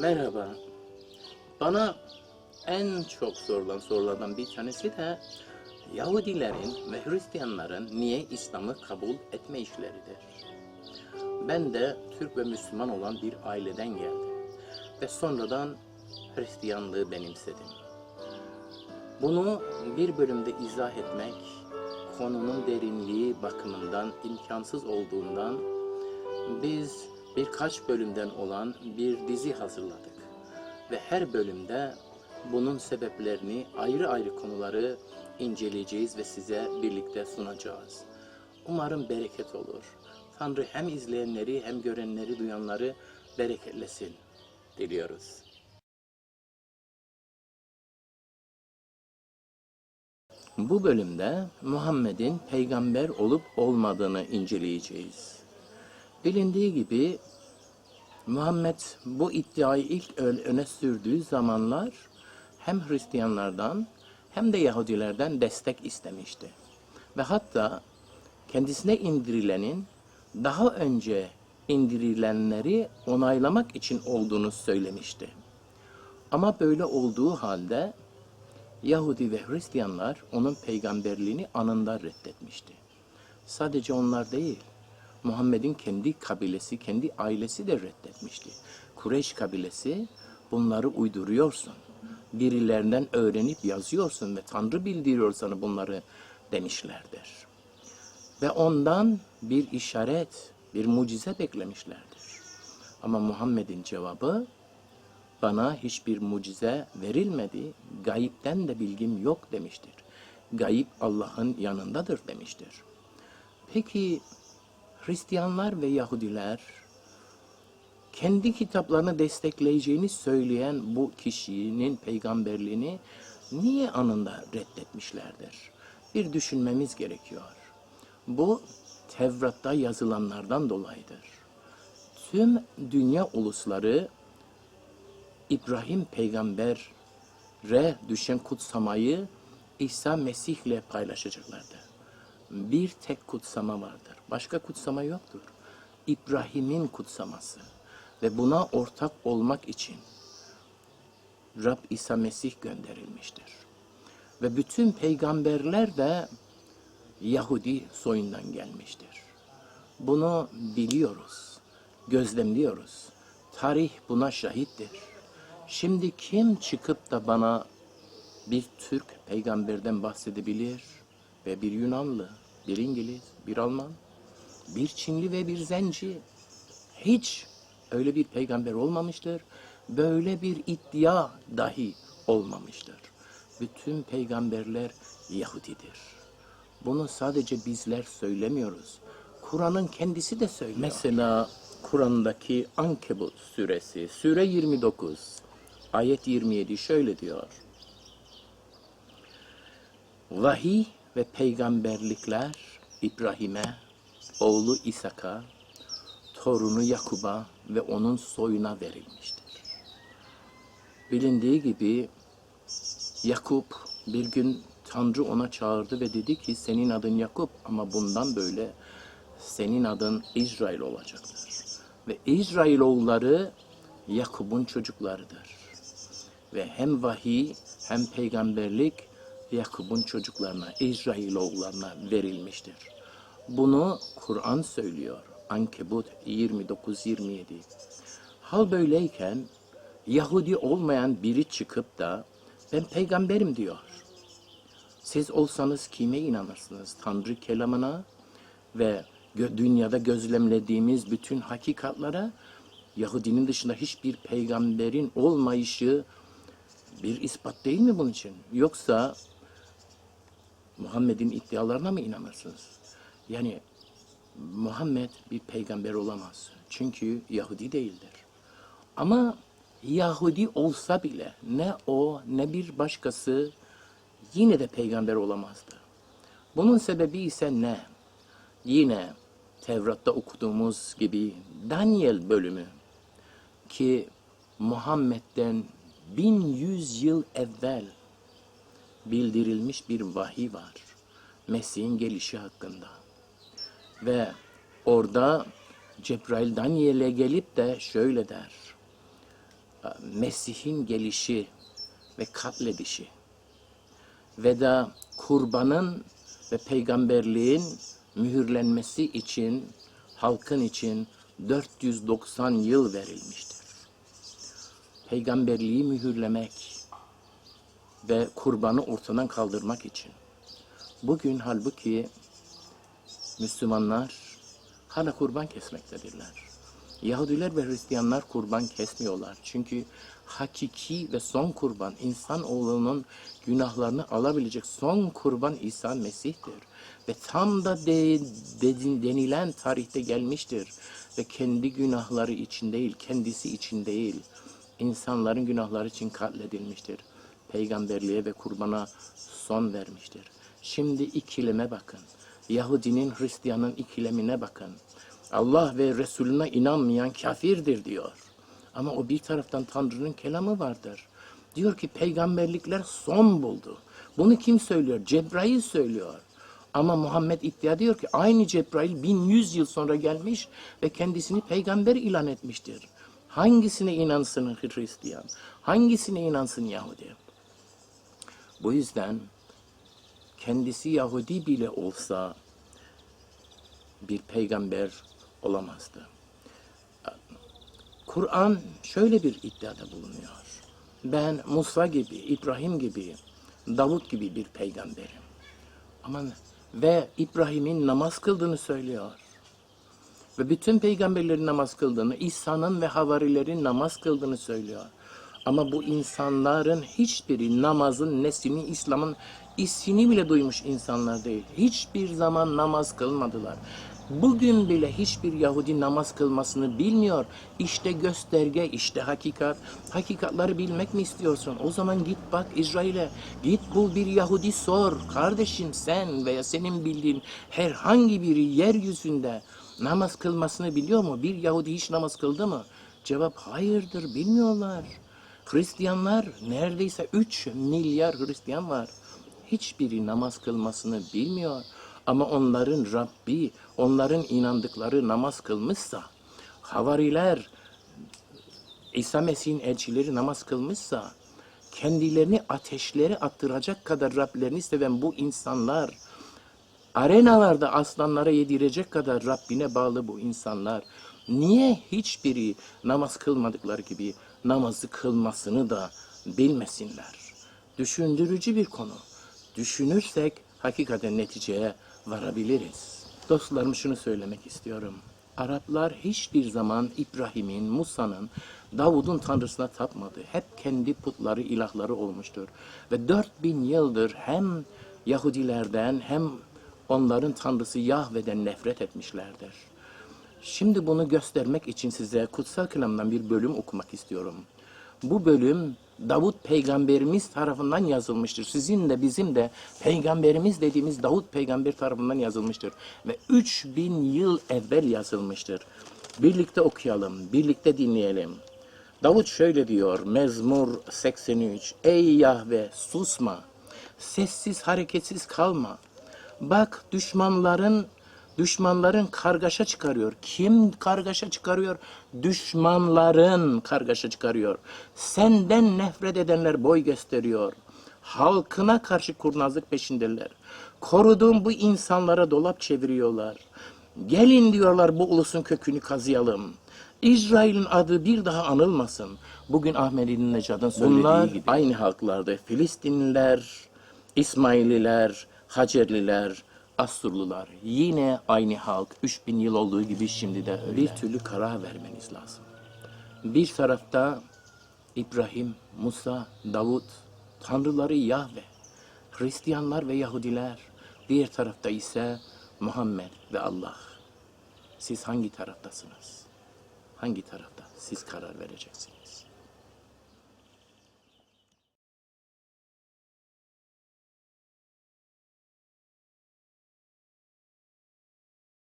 Merhaba. Bana en çok sorulan sorulardan bir tanesi de Yahudilerin ve Hristiyanların niye İslam'ı kabul etme işleridir. Ben de Türk ve Müslüman olan bir aileden geldim ve sonradan Hristiyanlığı benimsedim. Bunu bir bölümde izah etmek konunun derinliği bakımından imkansız olduğundan biz birkaç bölümden olan bir dizi hazırladık ve her bölümde bunun sebeplerini ayrı ayrı konuları inceleyeceğiz ve size birlikte sunacağız. Umarım bereket olur. Tanrı hem izleyenleri hem görenleri duyanları bereketlesin diliyoruz. Bu bölümde Muhammed'in peygamber olup olmadığını inceleyeceğiz. Bilindiği gibi Muhammed bu iddiayı ilk öne sürdüğü zamanlar hem Hristiyanlardan hem de Yahudilerden destek istemişti. Ve hatta kendisine indirilenin daha önce indirilenleri onaylamak için olduğunu söylemişti. Ama böyle olduğu halde Yahudi ve Hristiyanlar onun peygamberliğini anında reddetmişti. Sadece onlar değil, Muhammed'in kendi kabilesi, kendi ailesi de reddetmişti. Kureyş kabilesi bunları uyduruyorsun. Birilerinden öğrenip yazıyorsun ve Tanrı bildiriyor sana bunları demişlerdir. Ve ondan bir işaret, bir mucize beklemişlerdir. Ama Muhammed'in cevabı bana hiçbir mucize verilmedi, gayipten de bilgim yok demiştir. Gayip Allah'ın yanındadır demiştir. Peki Hristiyanlar ve Yahudiler kendi kitaplarını destekleyeceğini söyleyen bu kişinin peygamberliğini niye anında reddetmişlerdir? Bir düşünmemiz gerekiyor. Bu Tevrat'ta yazılanlardan dolayıdır. Tüm dünya ulusları İbrahim peygambere düşen kutsamayı İsa Mesih ile paylaşacaklardı. Bir tek kutsama vardır. Başka kutsama yoktur. İbrahim'in kutsaması. Ve buna ortak olmak için Rab İsa Mesih gönderilmiştir. Ve bütün peygamberler de Yahudi soyundan gelmiştir. Bunu biliyoruz, gözlemliyoruz. Tarih buna şahittir. Şimdi kim çıkıp da bana bir Türk peygamberden bahsedebilir ve bir Yunanlı, bir İngiliz, bir Alman, bir Çinli ve bir Zenci hiç öyle bir peygamber olmamıştır. Böyle bir iddia dahi olmamıştır. Bütün peygamberler Yahudidir. Bunu sadece bizler söylemiyoruz. Kur'an'ın kendisi de söylüyor. Mesela Kur'an'daki Ankebut suresi, sure 29, ayet 27 şöyle diyor. Vahiy ve peygamberlikler İbrahim'e, oğlu İshak'a, torunu Yakub'a ve onun soyuna verilmiştir. Bilindiği gibi Yakup bir gün Tanrı ona çağırdı ve dedi ki senin adın Yakup ama bundan böyle senin adın İsrail olacaktır. Ve İsrailoğulları Yakup'un çocuklarıdır. Ve hem vahiy hem peygamberlik Yakup'un çocuklarına, İsrailoğullarına verilmiştir. Bunu Kur'an söylüyor. Ankebut 29-27. Hal böyleyken Yahudi olmayan biri çıkıp da ben peygamberim diyor. Siz olsanız kime inanırsınız? Tanrı kelamına ve dünyada gözlemlediğimiz bütün hakikatlara Yahudinin dışında hiçbir peygamberin olmayışı bir ispat değil mi bunun için? Yoksa Muhammed'in iddialarına mı inanırsınız? Yani Muhammed bir peygamber olamaz. Çünkü Yahudi değildir. Ama Yahudi olsa bile ne o ne bir başkası yine de peygamber olamazdı. Bunun sebebi ise ne? Yine Tevrat'ta okuduğumuz gibi Daniel bölümü ki Muhammed'den 1100 yıl evvel bildirilmiş bir vahiy var. Mesih'in gelişi hakkında. Ve orada Cebrail Daniel'e gelip de şöyle der. e, Mesih'in gelişi ve katledişi ve de kurbanın ve peygamberliğin mühürlenmesi için halkın için 490 yıl verilmiştir. Peygamberliği mühürlemek ve kurbanı ortadan kaldırmak için. Bugün halbuki Müslümanlar hala kurban kesmektedirler. Yahudiler ve Hristiyanlar kurban kesmiyorlar. Çünkü hakiki ve son kurban insanoğlunun günahlarını alabilecek son kurban İsa Mesih'tir. Ve tam da de, dedin- denilen tarihte gelmiştir. Ve kendi günahları için değil, kendisi için değil, insanların günahları için katledilmiştir. Peygamberliğe ve kurbana son vermiştir. Şimdi ikileme bakın. Yahudinin, Hristiyanın ikilemine bakın. Allah ve Resulüne inanmayan kafirdir diyor. Ama o bir taraftan Tanrı'nın kelamı vardır. Diyor ki peygamberlikler son buldu. Bunu kim söylüyor? Cebrail söylüyor. Ama Muhammed iddia diyor ki aynı Cebrail 1100 yıl sonra gelmiş ve kendisini peygamber ilan etmiştir. Hangisine inansın Hristiyan? Hangisine inansın Yahudi? Bu yüzden kendisi Yahudi bile olsa bir peygamber olamazdı. Kur'an şöyle bir iddiada bulunuyor. Ben Musa gibi, İbrahim gibi, Davut gibi bir peygamberim. Aman ve İbrahim'in namaz kıldığını söylüyor. Ve bütün peygamberlerin namaz kıldığını, İsa'nın ve havarilerin namaz kıldığını söylüyor. Ama bu insanların hiçbiri namazın nesini, İslam'ın isini bile duymuş insanlar değil. Hiçbir zaman namaz kılmadılar. Bugün bile hiçbir Yahudi namaz kılmasını bilmiyor. İşte gösterge, işte hakikat. Hakikatları bilmek mi istiyorsun? O zaman git bak İsrail'e. Git bul bir Yahudi sor. Kardeşim sen veya senin bildiğin herhangi biri yeryüzünde namaz kılmasını biliyor mu? Bir Yahudi hiç namaz kıldı mı? Cevap hayırdır bilmiyorlar. Hristiyanlar neredeyse 3 milyar Hristiyan var. Hiçbiri namaz kılmasını bilmiyor. Ama onların Rabbi, onların inandıkları namaz kılmışsa, havariler, İsa Mesih'in elçileri namaz kılmışsa, kendilerini ateşlere attıracak kadar Rablerini seven bu insanlar, arenalarda aslanlara yedirecek kadar Rabbine bağlı bu insanlar, niye hiçbiri namaz kılmadıkları gibi namazı kılmasını da bilmesinler? Düşündürücü bir konu. Düşünürsek hakikaten neticeye varabiliriz. Dostlarım şunu söylemek istiyorum. Araplar hiçbir zaman İbrahim'in, Musa'nın, Davud'un tanrısına tapmadı. Hep kendi putları, ilahları olmuştur. Ve 4000 yıldır hem Yahudilerden hem onların tanrısı Yahve'den nefret etmişlerdir. Şimdi bunu göstermek için size kutsal kelamdan bir bölüm okumak istiyorum. Bu bölüm Davut peygamberimiz tarafından yazılmıştır. Sizin de bizim de peygamberimiz dediğimiz Davut peygamber tarafından yazılmıştır. Ve 3000 yıl evvel yazılmıştır. Birlikte okuyalım, birlikte dinleyelim. Davut şöyle diyor, Mezmur 83. Ey Yahve susma, sessiz hareketsiz kalma. Bak düşmanların Düşmanların kargaşa çıkarıyor. Kim kargaşa çıkarıyor? Düşmanların kargaşa çıkarıyor. Senden nefret edenler boy gösteriyor. Halkına karşı kurnazlık peşindeler. Koruduğum bu insanlara dolap çeviriyorlar. Gelin diyorlar bu ulusun kökünü kazıyalım. İsrail'in adı bir daha anılmasın. Bugün Ahmedi Necad'ın söylediği Bunlar gibi. aynı halklarda. Filistinliler, İsmaililer, Hacerliler, Asurlular yine aynı halk 3000 yıl olduğu gibi şimdi de öyle. Bir türlü karar vermeniz lazım. Bir tarafta İbrahim, Musa, Davut, tanrıları Yahve, Hristiyanlar ve Yahudiler. Diğer tarafta ise Muhammed ve Allah. Siz hangi taraftasınız? Hangi tarafta? Siz karar vereceksiniz.